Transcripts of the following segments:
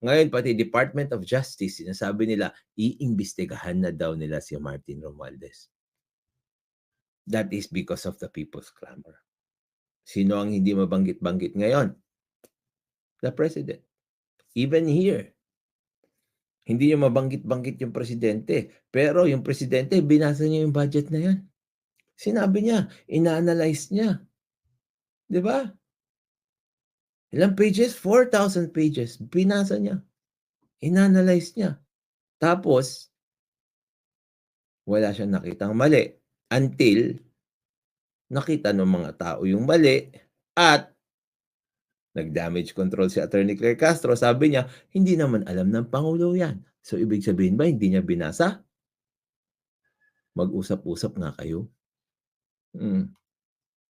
Ngayon, pati Department of Justice, sinasabi nila, iimbestigahan na daw nila si Martin Romualdez. That is because of the people's clamor. Sino ang hindi mabanggit-banggit ngayon? The President. Even here. Hindi niya mabanggit-banggit yung Presidente. Pero yung Presidente, binasa niya yung budget na yan. Sinabi niya, ina-analyze niya. Di ba? Ilang pages? 4,000 pages. Binasa niya. Inanalyze niya. Tapos, wala siyang nakitang mali until nakita ng mga tao yung mali at nag-damage control si Attorney Claire Castro. Sabi niya, hindi naman alam ng Pangulo yan. So, ibig sabihin ba, hindi niya binasa? Mag-usap-usap nga kayo. Mm.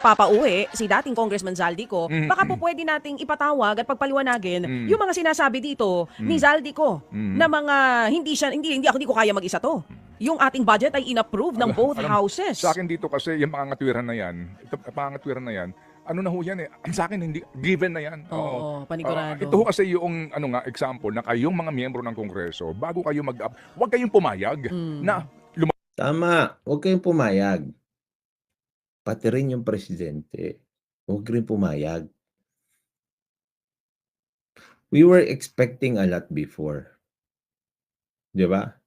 Papauwi si dating Congressman Zaldico, Mm, baka po pwede nating ipatawag at pagpaliwanagin Mm. yung mga sinasabi dito ni Mm. Zaldico Mm. na mga hindi siya hindi hindi ako hindi ko kaya mag-isa to. Yung ating budget ay inapprove ng both alam- houses. Sa akin dito kasi yung mga ngatwiran na yan, ito, mga ngatwiran na yan, ano na ho yan eh. Sa akin hindi given na yan. Oo, panigurado. Ah, ito ho kasi yung ano nga example na kayong mga miyembro ng Kongreso, bago kayo mag huwag kayong pumayag Mm. na Tama. Huwag kayong pumayag. Pati rin yung presidente. Huwag rin pumayag. We were expecting a lot before. Di ba?